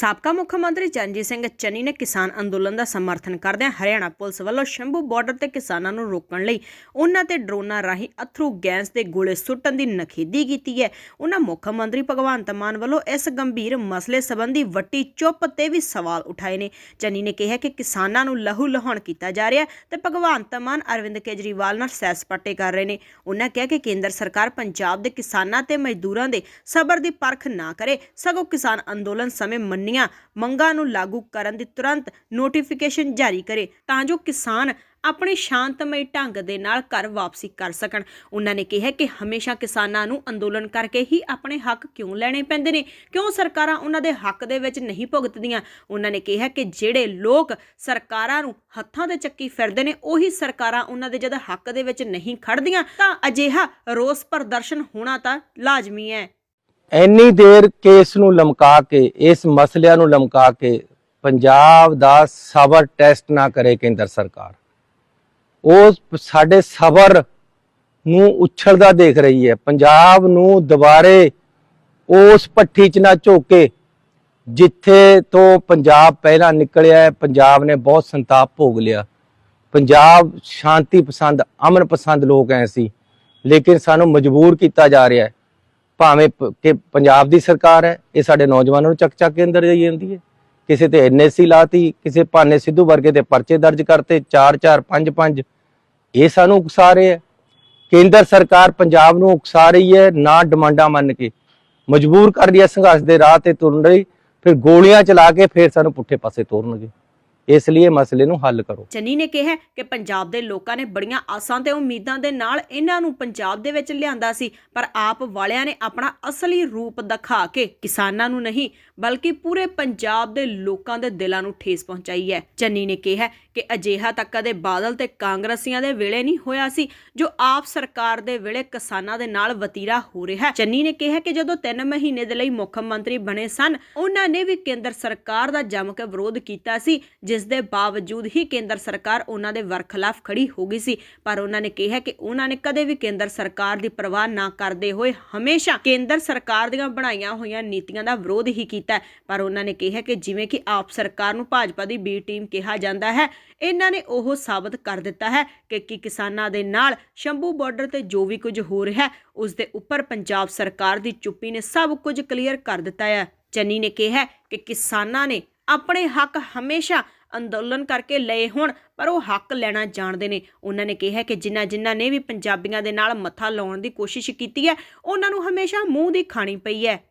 ਸਾਬਕਾ ਮੁੱਖ ਮੰਤਰੀ ਚਰਨਜੀਤ ਸਿੰਘ ਚੰਨੀ ਨੇ ਕਿਸਾਨ ਅੰਦੋਲਨ ਦਾ ਸਮਰਥਨ ਕਰਦਿਆਂ ਹਰਿਆਣਾ ਪੁਲਿਸ ਵੱਲੋਂ ਸ਼ੰਭੂ ਬਾਰਡਰ ਤੇ ਕਿਸਾਨਾਂ ਨੂੰ ਰੋਕਣ ਲਈ ਉਹਨਾਂ ਤੇ ਡਰੋਨਾਂ ਰਾਹੀਂ ਅਥਰੂ ਗੈਸ ਦੇ ਗੋਲੇ ਸੁੱਟਣ ਦੀ ਨਖੇਦੀ ਕੀਤੀ ਹੈ। ਉਹਨਾਂ ਮੁੱਖ ਮੰਤਰੀ ਭਗਵੰਤ ਮਾਨ ਵੱਲੋਂ ਇਸ ਗੰਭੀਰ ਮਸਲੇ ਸੰਬੰਧੀ ਵੱਟੀ ਚੁੱਪ ਤੇ ਵੀ ਸਵਾਲ ਉਠਾਏ ਨੇ। ਚੰਨੀ ਨੇ ਕਿਹਾ ਕਿ ਕਿਸਾਨਾਂ ਨੂੰ ਲਹੂ ਲਹਾਉਣ ਕੀਤਾ ਜਾ ਰਿਹਾ ਹੈ ਤੇ ਭਗਵੰਤ ਮਾਨ ਅਰਵਿੰਦ ਕੇਜਰੀਵਾਲ ਨਾਲ ਸੈਰ ਸਪਾਟੇ ਕਰ ਰਹੇ ਨੇ। ਉਹਨਾਂ ਕਿਹਾ ਕਿ ਕੇਂਦਰ ਸਰਕਾਰ ਪੰਜਾਬ ਦੇ ਕਿਸਾਨਾਂ ਤੇ ਮਜ਼ਦੂਰਾਂ ਦੇ ਸਬਰ ਦੀ ਪਰਖ ਨਾ ਕਰੇ। ਸਗੋਂ ਕਿਸਾਨ ਅੰਦੋਲਨ ਸਮੇਂ ਮੰਨੀਆਂ ਮੰਗਾਂ ਨੂੰ ਲਾਗੂ ਕਰਨ ਦੀ ਤੁਰੰਤ ਨੋਟੀਫਿਕੇਸ਼ਨ ਜਾਰੀ ਕਰੇ ਤਾਂ ਜੋ ਕਿਸਾਨ ਆਪਣੇ ਸ਼ਾਂਤਮਈ ਢੰਗ ਦੇ ਨਾਲ ਘਰ ਵਾਪਸੀ ਕਰ ਸਕਣ। ਉਹਨਾਂ ਨੇ ਕਿਹਾ ਕਿ ਹਮੇਸ਼ਾ ਕਿਸਾਨਾਂ ਨੂੰ ਅੰਦੋਲਨ ਕਰਕੇ ਹੀ ਆਪਣੇ ਹੱਕ ਕਿਉਂ ਲੈਣੇ ਪੈਂਦੇ ਨੇ? ਕਿਉਂ ਸਰਕਾਰਾਂ ਉਹਨਾਂ ਦੇ ਹੱਕ ਦੇ ਵਿੱਚ ਨਹੀਂ ਭੁਗਤਦੀਆਂ? ਉਹਨਾਂ ਨੇ ਕਿਹਾ ਕਿ ਜਿਹੜੇ ਲੋਕ ਸਰਕਾਰਾਂ ਨੂੰ ਹੱਥਾਂ ਤੇ ਚੱਕੀ ਫਿਰਦੇ ਨੇ, ਉਹੀ ਸਰਕਾਰਾਂ ਉਹਨਾਂ ਦੇ ਜਦ ਹੱਕ ਦੇ ਵਿੱਚ ਨਹੀਂ ਖੜਦੀਆਂ ਤਾਂ ਅਜਿਹਾ ਰੋਸ ਪ੍ਰਦਰਸ਼ਨ ਹੋਣਾ ਤਾਂ ਲਾਜ਼ਮੀ ਹੈ। ਇੰਨੀ ਦੇਰ ਕੇਸ ਨੂੰ ਲਮਕਾ ਕੇ, ਇਸ ਮਸਲਿਆਂ ਨੂੰ ਲਮਕਾ ਕੇ ਪੰਜਾਬ ਦਾ ਸਬਰ ਟੈਸਟ ਨਾ ਕਰੇ ਕੇਂਦਰ ਸਰਕਾਰ। ਉਹ ਸਾਡੇ ਸਬਰ ਨੂੰ ਉਛਲਦਾ ਦੇਖ ਰਹੀ ਹੈ। ਪੰਜਾਬ ਨੂੰ ਦੁਬਾਰੇ ਉਸ ਪੱਠੀ 'ਚ ਨਾ ਝੋਕੇ, ਜਿੱਥੇ ਤੋਂ ਪੰਜਾਬ ਪਹਿਲਾਂ ਨਿਕਲਿਆ ਹੈ, ਪੰਜਾਬ ਨੇ ਬਹੁਤ ਸੰਤਾਪ ਭੋਗ ਲਿਆ। ਪੰਜਾਬ ਸ਼ਾਂਤੀ ਪਸੰਦ, ਅਮਨ ਪਸੰਦ ਲੋਕ ਐ ਸੀ, ਲੇਕਿਨ ਸਾਨੂੰ ਮਜਬੂਰ ਕੀਤਾ ਜਾ ਰਿਹਾ ਹੈ। ਭਾਵੇਂ ਕਿ ਪੰਜਾਬ ਦੀ ਸਰਕਾਰ ਹੈ, ਇਹ ਸਾਡੇ ਨੌਜਵਾਨਾਂ ਨੂੰ ਚੱਕ ਚੱਕ ਕੇ ਅੰਦਰ ਜਾਈ ਜਾਂਦੀ ਹੈ। ਕਿਸੇ ਤੇ ਐਨਐਸਸੀ ਲਾਤੀ, ਕਿਸੇ ਭਾਨੇ ਸਿੱਧੂ ਵਰਗੇ ਤੇ ਪਰਚੇ ਦਰਜ ਕਰਤੇ 4 4 5 5 ਇਹ ਸਾਨੂੰ ਉਕਸਾ ਰਹੇ ਹੈ। ਕੇਂਦਰ ਸਰਕਾਰ ਪੰਜਾਬ ਨੂੰ ਉਕਸਾ ਰਹੀ ਹੈ, ਨਾ ਡਿਮਾਂਡਾਂ ਮੰਨ ਕੇ। ਮਜਬੂਰ ਕਰ ਰਹੀ ਹੈ ਸੰਘਰਸ਼ ਦੇ ਰਾਹ ਤੇ ਤੁਰਨ ਲਈ, ਫਿਰ ਗੋਲੀਆਂ ਚਲਾ ਕੇ ਫਿਰ ਸਾਨੂੰ ਪੁੱਠੇ ਪਾਸੇ ਤੋਰਨਗੇ। ਇਸ ਲਈ ਇਹ ਮਸਲੇ ਨੂੰ ਹੱਲ ਕਰੋ। ਚੰਨੀ ਨੇ ਕਿਹਾ ਕਿ ਪੰਜਾਬ ਦੇ ਲੋਕਾਂ ਨੇ ਬੜੀਆਂ ਆਸਾਂ ਤੇ ਉਮੀਦਾਂ ਦੇ ਨਾਲ ਇਹਨਾਂ ਨੂੰ ਪੰਜਾਬ ਦੇ ਵਿੱਚ ਲਿਆਂਦਾ ਸੀ, ਪਰ ਆਪ ਵਾਲਿਆਂ ਨੇ ਆਪਣਾ ਅਸਲੀ ਰੂਪ ਦਿਖਾ ਕੇ ਕਿਸਾਨਾਂ ਨੂੰ ਨਹੀਂ, ਬਲਕਿ ਪੂਰੇ ਪੰਜਾਬ ਦੇ ਲੋਕਾਂ ਦੇ ਦਿਲਾਂ ਨੂੰ ਠੇਸ ਪਹੁੰਚਾਈ ਹੈ। ਚੰਨੀ ਨੇ ਕਿਹਾ ਕਿ ਅਜਿਹਾ ਤੱਕ ਕਦੇ ਬਾਦਲ ਤੇ ਕਾਂਗਰਸੀਆਂ ਦੇ ਵੇਲੇ ਨਹੀਂ ਹੋਇਆ ਸੀ, ਜੋ ਆਪ ਸਰਕਾਰ ਦੇ ਵੇਲੇ ਕਿਸਾਨਾਂ ਦੇ ਨਾਲ ਵਤੀਰਾ ਹੋ ਰਿਹਾ ਹੈ। ਚੰਨੀ ਨੇ ਕਿਹਾ ਕਿ ਜਦੋਂ 3 ਮਹੀਨੇ ਦੇ ਲਈ ਮੁੱਖ ਮੰਤਰੀ ਬਣੇ ਸਨ, ਉਹਨਾਂ ਨੇ ਵੀ ਕੇਂਦਰ ਸਰਕਾਰ ਦਾ ਜੰਮ ਕੇ ਵਿਰੋਧ ਕੀਤਾ ਸੀ ਜਿਸ ਦੇ ਬਾਵਜੂਦ ਹੀ ਕੇਂਦਰ ਸਰਕਾਰ ਉਹਨਾਂ ਦੇ ਵਰਖਲਾਫ ਖੜੀ ਹੋ ਗਈ ਸੀ। ਪਰ ਉਹਨਾਂ ਨੇ ਕਿਹਾ ਕਿ ਉਹਨਾਂ ਨੇ ਕਦੇ ਵੀ ਕੇਂਦਰ ਸਰਕਾਰ ਦੀ ਪਰਵਾਹ ਨਾ ਕਰਦੇ ਹੋਏ ਹਮੇਸ਼ਾ ਕੇਂਦਰ ਸਰਕਾਰ ਦੀਆਂ ਬਣਾਈਆਂ ਹੋਈਆਂ ਨੀਤੀਆਂ ਦਾ ਵਿਰੋਧ ਹੀ ਕੀਤਾ ਪਰ ਉਹਨਾਂ ਨੇ ਕਿਹਾ ਕਿ ਜਿਵੇਂ ਕਿ ਆਪ ਸਰਕਾਰ ਨੂੰ ਭਾਜਪਾ ਦੀ ਬੀ ਟੀਮ ਕਿਹਾ ਜਾਂਦਾ ਹੈ, ਇਹਨਾਂ ਨੇ ਉਹ ਸਾਬਤ ਕਰ ਦਿੱਤਾ ਹੈ ਕਿ ਕਿ ਕਿਸਾਨਾਂ ਦੇ ਨਾਲ ਸ਼ੰਭੂ ਬਾਰਡਰ ਤੇ ਜੋ ਵੀ ਕੁਝ ਹੋ ਰਿਹਾ ਹੈ, ਉਸ ਦੇ ਉੱਪਰ ਪੰਜਾਬ ਸਰਕਾਰ ਦੀ ਚੁੱਪੀ ਨੇ ਸਭ ਕੁਝ ਕਲੀਅਰ ਕਰ ਦਿੱਤਾ ਹੈ। ਚੰਨੀ ਨੇ ਕਿਹਾ ਕਿ ਕਿਸਾਨਾਂ ਨੇ ਆਪਣੇ ਹੱਕ ਹਮੇਸ਼ਾ ਅੰਦੋਲਨ ਕਰਕੇ ਲਏ ਹੋਣ, ਪਰ ਉਹ ਹੱਕ ਲੈਣਾ ਜਾਣਦੇ ਨੇ। ਉਹਨਾਂ ਨੇ ਕਿਹਾ ਕਿ ਜਿਨ੍ਹਾਂ ਜਿਨ੍ਹਾਂ ਨੇ ਵੀ ਪੰਜਾਬੀਆਂ ਦੇ ਨਾਲ ਮੱਥਾ ਲਾਉਣ ਦੀ ਕੋਸ਼ਿਸ਼ ਕੀਤੀ ਹੈ, ਉਹਨਾਂ ਨੂੰ ਹਮੇਸ਼ਾ ਮੂੰਹ ਦੀ ਖਾਣੀ ਪਈ ਹੈ।